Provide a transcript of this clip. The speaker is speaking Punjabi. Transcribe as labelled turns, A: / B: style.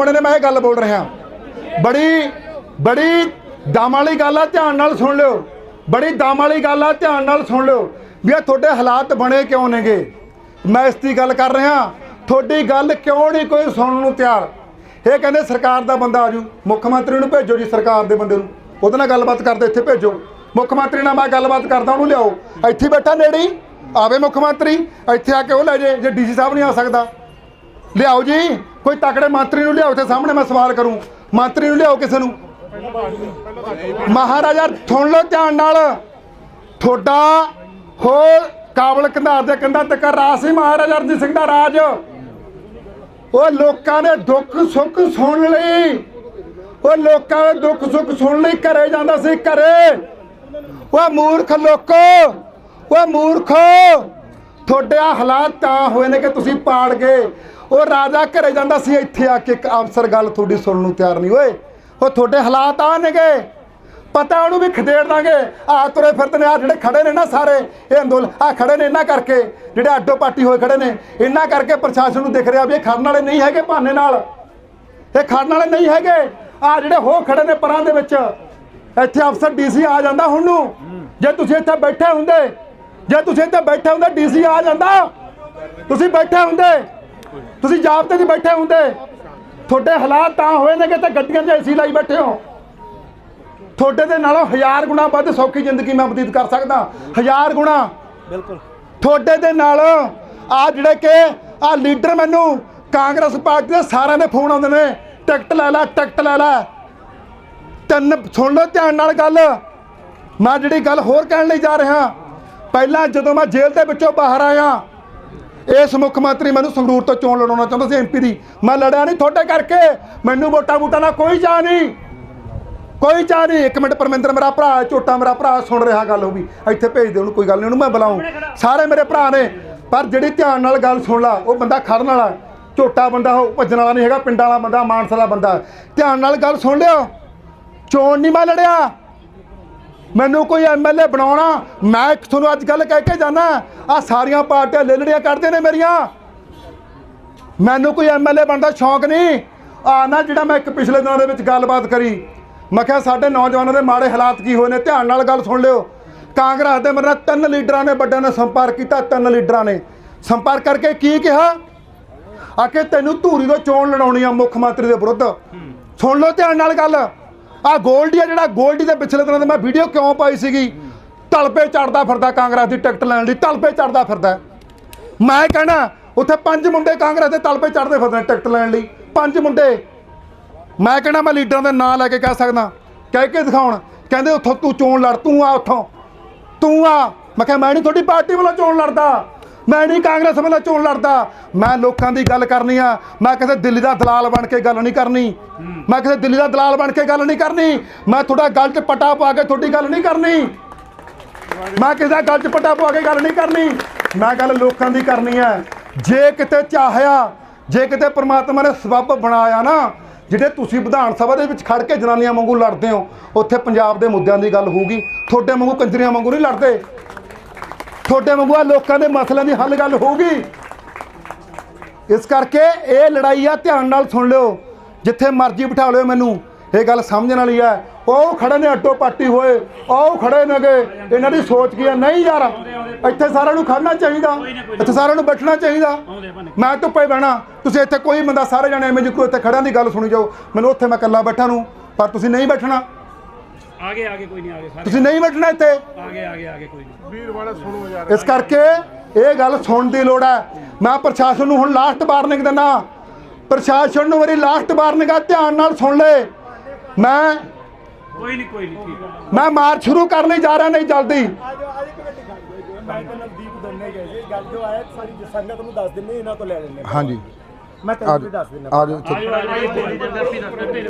A: ਮੁੰਡੇ ਨੇ ਮੈਂ ਇਹ ਗੱਲ ਬੋਲ ਰਿਹਾ। ਬੜੀ ਬੜੀ ਦਮ ਵਾਲੀ ਗੱਲ ਆ, ਧਿਆਨ ਨਾਲ ਸੁਣ ਲਿਓ। ਬੜੀ ਦਮ ਵਾਲੀ ਗੱਲ ਆ, ਧਿਆਨ ਨਾਲ ਸੁਣ ਲਿਓ। ਵੀ ਇਹ ਤੁਹਾਡੇ ਹਾਲਾਤ ਬਣੇ ਕਿਉਂ ਨੇਗੇ? ਮੈਂ ਇਸ ਦੀ ਗੱਲ ਕਰ ਰਿਹਾ। ਤੁਹਾਡੀ ਗੱਲ ਕਿਉਂ ਨਹੀਂ ਕੋਈ ਸੁਣਨ ਨੂੰ ਤਿਆਰ? ਇਹ ਕਹਿੰਦੇ ਸਰਕਾਰ ਦਾ ਬੰਦਾ ਆਜੂ ਮੁੱਖ ਮੰਤਰੀ ਨੂੰ ਭੇਜੋ ਜੀ ਸਰਕਾਰ ਦੇ ਬੰਦੇ ਨੂੰ। ਉਹਦੇ ਨਾਲ ਗੱਲਬਾਤ ਕਰਦੇ ਇੱਥੇ ਭੇਜੋ। ਮੁੱਖ ਮੰਤਰੀ ਨਾਲ ਮੈਂ ਗੱਲਬਾਤ ਕਰਦਾ, ਉਹਨੂੰ ਲਿਆਓ। ਇੱਥੇ ਬੈਠਾ ਨੇੜੇ। ਆਵੇ ਮੁੱਖ ਮੰਤਰੀ। ਇੱਥੇ ਆ ਕੇ ਉਹ ਲੈ ਜੇ ਜੇ ਡੀਸੀ ਸਾਹਿਬ ਨਹੀਂ ਆ ਸਕਦਾ। ਲਿਆਓ ਜੀ। ਕੋਈ ਤਕੜੇ ਮੰਤਰੀ ਨੂੰ ਲਿਆਓ ਤੇ ਸਾਹਮਣੇ ਮੈਂ ਸਵਾਲ ਕਰੂੰ। ਮੰਤਰੀ ਨੂੰ ਲਿਆਓ ਕਿਸੇ ਨੂੰ। ਮਹਾਰਾਜਾ, ਸੁਣ ਲਓ ਧਿਆਨ ਨਾਲ। ਤੁਹਾਡਾ ਹੋ ਕਾਬਲ ਕੰਧਾਰ ਦੇ ਕੰਧਾਂ ਤੱਕ ਰਾਜ ਸੀ, ਮਹਾਰਾਜਾ ਰਣਜੀਤ ਸਿੰਘ ਦਾ ਰਾਜ। ਉਹ ਲੋਕਾਂ ਦੇ ਦੁੱਖ ਸੁੱਖ ਸੁਣ ਲਈ। ਉਹ ਲੋਕਾਂ ਦੇ ਦੁੱਖ ਸੁੱਖ ਸੁਣ ਲਈ, ਘਰੇ ਜਾਂਦਾ ਸੀ, ਘਰੇ। ਉਹ ਮੂਰਖ ਲੋਕੋ, ਉਹ ਮੂਰਖੋ, ਤੁਹਾਡੇ ਆਹ ਹਾਲਾਤ ਤਾਂ ਹੋਏ ਨੇ ਕਿ ਤੁਸੀਂ ਪਾੜ ਗਏ। ਉਹ ਰਾਜਾ ਘਰੇ ਜਾਂਦਾ ਸੀ, ਇੱਥੇ ਆ ਕੇ ਇੱਕ ਅਫਸਰ ਗੱਲ ਤੁਹਾਡੀ ਸੁਣਨ ਨੂੰ ਤਿਆਰ ਨਹੀਂ। ਓਏ, ਉਹ ਤੁਹਾਡੇ ਹਾਲਾਤ ਆ ਨੇਗੇ। ਪਤਾ ਉਹਨੂੰ ਵੀ ਖਦੇੜ ਦਾਂਗੇ। ਆ ਤੁਰੇ ਫਿਰਦੇ ਨੇ, ਆ ਜਿਹੜੇ ਖੜੇ ਨੇ ਨਾ ਸਾਰੇ, ਇਹ ਅੰਦੋਲਨ, ਆ ਖੜੇ ਨੇ ਇਹਨਾਂ ਕਰਕੇ। ਜਿਹੜੇ ਅੱਡੋ ਪਾਟੀ ਹੋਏ ਖੜੇ ਨੇ, ਇਹਨਾਂ ਕਰਕੇ ਪ੍ਰਸ਼ਾਸਨ ਨੂੰ ਦਿਖ ਰਿਹਾ ਵੀ ਇਹ ਖੜਨ ਵਾਲੇ ਨਹੀਂ ਹੈਗੇ ਬਹਾਨੇ ਨਾਲ। ਇਹ ਖੜਨ ਵਾਲੇ ਨਹੀਂ ਹੈਗੇ। ਆ ਜਿਹੜੇ ਹੋ ਖੜੇ ਨੇ ਪਰਾਂ ਦੇ ਵਿੱਚ, ਇੱਥੇ ਅਫਸਰ ਡੀਸੀ ਆ ਜਾਂਦਾ ਹੁਣ ਨੂੰ। ਜੇ ਤੁਸੀਂ ਇੱਥੇ ਬੈਠੇ ਹੁੰਦੇ, ਜੇ ਤੁਸੀਂ ਇੱਥੇ ਬੈਠੇ ਹੁੰਦੇ ਡੀਸੀ ਆ ਜਾਂਦਾ। ਤੁਸੀਂ ਬੈਠੇ ਹੁੰਦੇ। ਤੁਸੀਂ ਜਾਬਤੇ 'ਚ ਬੈਠੇ ਹੁੰਦੇ। ਤੁਹਾਡੇ ਹਾਲਾਤ ਤਾਂ ਹੋਏ ਨੇ ਕਿ ਤੇ ਗੱਡੀਆਂ 'ਚ ਏਸੀ ਲਾਈ ਬੈਠੇ ਹੋ। ਤੁਹਾਡੇ ਦੇ ਨਾਲੋਂ ਹਜ਼ਾਰ ਗੁਣਾ ਵੱਧ ਸੌਖੀ ਜ਼ਿੰਦਗੀ ਮੈਂ ਬਤੀਤ ਕਰ ਸਕਦਾ। ਹਜ਼ਾਰ ਗੁਣਾ।
B: ਬਿਲਕੁਲ।
A: ਤੁਹਾਡੇ ਦੇ ਨਾਲ ਆ ਜਿਹੜੇ ਕਿ ਆ ਲੀਡਰ ਮੈਨੂੰ ਕਾਂਗਰਸ ਪਾਰਟੀ ਦੇ ਸਾਰਿਆਂ ਦੇ ਫੋਨ ਆਉਂਦੇ ਨੇ ਟਿਕਟ ਲੈ ਲੈ ਟਿਕਟ ਲੈ ਲੈ। ਤਿੰਨ ਸੁਣ ਲਓ ਧਿਆਨ ਨਾਲ ਗੱਲ। ਮੈਂ ਜਿਹੜੀ ਗੱਲ ਹੋਰ ਕਹਿਣ ਲਈ ਜਾ ਰਿਹਾ ਪਹਿਲਾਂ ਜਦੋਂ ਮੈਂ ਜੇਲ੍ਹ ਦੇ ਵਿੱਚੋਂ ਬਾਹਰ ਆਇਆ ਇਸ ਮੁੱਖ ਮੰਤਰੀ ਮੈਨੂੰ ਸੰਗਰੂਰ ਤੋਂ ਚੋਣ ਲੜਾਉਣਾ ਚਾਹੁੰਦਾ ਸੀ ਐਮਪੀ ਦੀ। ਮੈਂ ਲੜਿਆ ਨਹੀਂ ਤੁਹਾਡੇ ਕਰਕੇ। ਮੈਨੂੰ ਵੋਟਾਂ ਵੋਟਾਂ ਨਾਲ ਕੋਈ ਚਾਹ ਨਹੀਂ। ਕੋਈ ਚਾਹ ਨਹੀਂ। ਇੱਕ ਮਿੰਟ ਪਰਮਿੰਦਰ ਮੇਰਾ ਭਰਾ ਝੋਟਾ ਮੇਰਾ ਭਰਾ, ਸੁਣ ਰਿਹਾ ਗੱਲ ਉਹ ਵੀ। ਇੱਥੇ ਭੇਜ ਦੇ ਉਹਨੂੰ, ਕੋਈ ਗੱਲ ਨਹੀਂ, ਉਹਨੂੰ ਮੈਂ ਬੁਲਾਉਂ ਸਾਰੇ ਮੇਰੇ ਭਰਾ ਨੇ। ਪਰ ਜਿਹੜੀ ਧਿਆਨ ਨਾਲ ਗੱਲ ਸੁਣ ਲਾ, ਉਹ ਬੰਦਾ ਖੜਨ ਵਾਲਾ ਝੋਟਾ ਬੰਦਾ ਉਹ, ਭੱਜਣ ਵਾਲਾ ਨਹੀਂ ਹੈਗਾ, ਪਿੰਡਾਂ ਵਾਲਾ ਬੰਦਾ, ਮਾਨਸਾ ਵਾਲਾ ਬੰਦਾ। ਧਿਆਨ ਨਾਲ ਗੱਲ ਸੁਣ ਲਿਓ। ਚੋਣ ਨਹੀਂ ਮੈਂ ਲੜਿਆ। ਮੈਨੂੰ ਕੋਈ ਐਮਐਲਏ ਬਣਾਉਣਾ, ਮੈਂ ਇੱਕ ਤੁਹਾਨੂੰ ਅੱਜ ਗੱਲ ਕਹਿ ਕੇ ਜਾਣਾ ਆ ਸਾਰੀਆਂ ਪਾਰਟੀਆਂ ਲੇਲੜੀਆਂ ਕੱਢਦੇ ਨੇ ਮੇਰੀਆਂ। ਮੈਨੂੰ ਕੋਈ ਐਮਐਲਏ ਬਣਨ ਦਾ ਸ਼ੌਂਕ ਨਹੀਂ। ਆ ਨਾ ਜਿਹੜਾ ਮੈਂ ਇੱਕ ਪਿਛਲੇ ਦਿਨਾਂ ਦੇ ਵਿੱਚ ਗੱਲਬਾਤ ਕਰੀ। ਮੈਂ ਕਿਹਾ ਸਾਡੇ ਨੌਜਵਾਨਾਂ ਦੇ ਮਾੜੇ ਹਾਲਾਤ ਕੀ ਹੋਏ ਨੇ, ਧਿਆਨ ਨਾਲ ਗੱਲ ਸੁਣ ਲਿਓ। ਕਾਂਗਰਸ ਦੇ ਮੇਰੇ ਨਾਲ ਤਿੰਨ ਲੀਡਰਾਂ ਨੇ, ਵੱਡਿਆਂ ਨੇ ਸੰਪਰਕ ਕੀਤਾ ਤਿੰਨ ਲੀਡਰਾਂ ਨੇ। ਸੰਪਰਕ ਕਰਕੇ ਕੀ ਕਿਹਾ? ਆ ਕਿ ਤੈਨੂੰ ਧੂਰੀ ਤੋਂ ਚੋਣ ਲੜਾਉਣੀ ਆ ਮੁੱਖ ਮੰਤਰੀ ਦੇ ਵਿਰੁੱਧ। ਸੁਣ ਲਓ ਧਿਆਨ ਨਾਲ ਗੱਲ। ਆ ਗੋਲਡੀ ਆ ਜਿਹੜਾ ਗੋਲਡੀ ਦੇ ਪਿਛਲੇ ਦਿਨਾਂ ਦੇ ਮੈਂ ਵੀਡੀਓ ਕਿਉਂ ਪਾਈ ਸੀਗੀ? ਤਲਪੇ ਚੜਦਾ ਫਿਰਦਾ ਕਾਂਗਰਸ ਦੀ ਟਿਕਟ ਲੈਣ ਲਈ, ਤਲਪੇ ਚੜਦਾ ਫਿਰਦਾ। ਮੈਂ ਕਹਿਣਾ, ਉੱਥੇ ਪੰਜ ਮੁੰਡੇ ਕਾਂਗਰਸ ਦੇ ਤਲਪੇ ਚੜਦੇ ਫਿਰਦੇ ਟਿਕਟ ਲੈਣ ਲਈ, ਪੰਜ ਮੁੰਡੇ। ਮੈਂ ਕਹਿਣਾ, ਮੈਂ ਲੀਡਰਾਂ ਦੇ ਨਾਂ ਲੈ ਕੇ ਕਹਿ ਸਕਦਾ। ਕਹਿ ਕੇ ਦਿਖਾਉਣ। ਕਹਿੰਦੇ, ਉੱਥੋਂ ਤੂੰ ਚੋਣ ਲੜ, ਤੂੰ ਆ ਉੱਥੋਂ। ਤੂੰ ਆ। ਮੈਂ ਕਿਹਾ, ਮੈਂ ਨਹੀਂ ਤੁਹਾਡੀ ਪਾਰਟੀ ਵੱਲੋਂ ਚੋਣ ਲੜਦਾ। ਮੈਂ ਨਹੀਂ ਕਾਂਗਰਸ ਵੱਲੋਂ ਚੋਣ ਲੜਦਾ। ਮੈਂ ਲੋਕਾਂ ਦੀ ਗੱਲ ਕਰਨੀ ਆ। ਮੈਂ ਕਿਸੇ ਦਿੱਲੀ ਦਾ ਦਲਾਲ ਬਣ ਕੇ ਗੱਲ ਨਹੀਂ ਕਰਨੀ। ਮੈਂ ਕਿਸੇ ਦਿੱਲੀ ਦਾ ਦਲਾਲ ਬਣ ਕੇ ਗੱਲ ਨਹੀਂ ਕਰਨੀ। ਮੈਂ ਤੁਹਾਡਾ ਗੱਲ 'ਚ ਪਟਾ ਪਾ ਕੇ ਤੁਹਾਡੀ ਗੱਲ ਨਹੀਂ ਕਰਨੀ। ਮੈਂ ਕਿਸੇ ਦਾ ਗੱਲ 'ਚ ਪਟਾ ਪਾ ਕੇ ਗੱਲ ਨਹੀਂ ਕਰਨੀ। ਮੈਂ ਗੱਲ ਲੋਕਾਂ ਦੀ ਕਰਨੀ ਹੈ ਜੇ ਕਿਤੇ ਚਾਹਿਆ, ਜੇ ਕਿਤੇ ਪ੍ਰਮਾਤਮਾ ਨੇ ਸਬੱਬ ਬਣਾਇਆ ਨਾ, ਜਿਹੜੇ ਤੁਸੀਂ ਵਿਧਾਨ ਸਭਾ ਦੇ ਵਿੱਚ ਖੜ ਕੇ ਜਨਾਨੀਆਂ ਵਾਂਗੂ ਲੜਦੇ ਹੋ, ਉੱਥੇ ਪੰਜਾਬ ਦੇ ਮੁੱਦਿਆਂ ਦੀ ਗੱਲ ਹੋਊਗੀ। ਤੁਹਾਡੇ ਵਾਂਗੂ ਕੰਜਰੀਆਂ ਵਾਂਗੂ ਨਹੀਂ ਲੜਦੇ। ਤੁਹਾਡੇ ਵਾਂਗੂ ਆ ਲੋਕਾਂ ਦੇ ਮਸਲਿਆਂ ਦੀ ਹੱਲ ਗੱਲ ਹੋਊਗੀ। ਇਸ ਕਰਕੇ ਇਹ ਲੜਾਈ ਆ ਧਿਆਨ ਨਾਲ ਸੁਣ ਲਿਓ। ਜਿੱਥੇ ਮਰਜ਼ੀ ਬਿਠਾ ਲਿਓ ਮੈਨੂੰ। ਇਹ ਗੱਲ ਸਮਝਣ ਵਾਲੀ ਹੈ ਉਹ ਖੜੇ ਨੇ ਅੱਟੋ ਪਾਟੀ ਹੋਏ ਉਹ ਖੜੇ ਨੇਗੇ। ਇਹਨਾਂ ਦੀ ਸੋਚ ਕੀ ਹੈ ਨਹੀਂ ਯਾਰ ਇੱਥੇ ਸਾਰਿਆਂ ਨੂੰ ਖੜਨਾ ਚਾਹੀਦਾ। ਇੱਥੇ ਸਾਰਿਆਂ ਨੂੰ ਬੈਠਣਾ ਚਾਹੀਦਾ। ਮੈਂ ਧੁੱਪੇ ਬਹਿਣਾ। ਤੁਸੀਂ ਇੱਥੇ ਕੋਈ ਬੰਦਾ ਸਾਰੇ ਜਣੇ ਐਵੇਂ ਜਿਕੋ ਇੱਥੇ ਖੜਿਆਂ ਦੀ ਗੱਲ ਸੁਣੀ ਜਾਓ। ਮੈਨੂੰ ਉੱਥੇ ਮੈਂ ਇਕੱਲਾ ਬੈਠਾ ਨੂੰ ਪਰ ਤੁਸੀਂ ਨਹੀਂ ਬੈਠਣਾ।
B: ਆਗੇ ਆਗੇ ਕੋਈ ਨਹੀਂ ਆਗੇ ਸਾਰੇ
A: ਤੁਸੀਂ ਨਹੀਂ ਬੈਠਣਾ ਇੱਥੇ।
B: ਆਗੇ ਆਗੇ ਆਗੇ ਕੋਈ ਨਹੀਂ
C: ਵੀਰ ਵਾਲਾ ਸੁਣੋ ਯਾਰ
A: ਇਸ ਕਰਕੇ ਇਹ ਗੱਲ ਸੁਣਨ ਦੀ ਲੋੜ ਹੈ ਮੈਂ ਪ੍ਰਸ਼ਾਸਨ ਨੂੰ ਹੁਣ ਲਾਸਟ ਵਾਰਨਿੰਗ ਦਿੰਦਾ ਪ੍ਰਸ਼ਾਸਨ ਨੂੰ ਮੇਰੀ ਲਾਸਟ ਵਾਰਨਿੰਗ ਆ ਧਿਆਨ ਨਾਲ ਸੁਣ ਲੈ ਮੈਂ
B: ਕੋਈ ਨਹੀਂ ਕੋਈ ਨਹੀਂ ਠੀਕ ਹੈ
A: ਮੈਂ ਮਾਰਚ ਸ਼ੁਰੂ ਕਰਨ ਲਈ ਜਾ ਰਿਹਾ ਨਹੀਂ ਜਲਦੀ
D: ਮੈਂ ਤੇ ਨਵਦੀਪ ਦੋਨੇ ਗਏ ਸੀ ਗੱਲ ਜੋ ਆਇਆ ਸਾਰੀ ਸੰਗਤ ਨੂੰ ਦੱਸ ਦਿੰਦੇ ਇਹਨਾਂ ਤੋਂ ਲੈ ਲੈਂਦੇ
A: ਹਾਂਜੀ
D: ਮੈਂ ਤੈਨੂੰ ਵੀ ਦੱਸ ਦਿੰਦਾ
B: ਆਜੋ ਆਜੋ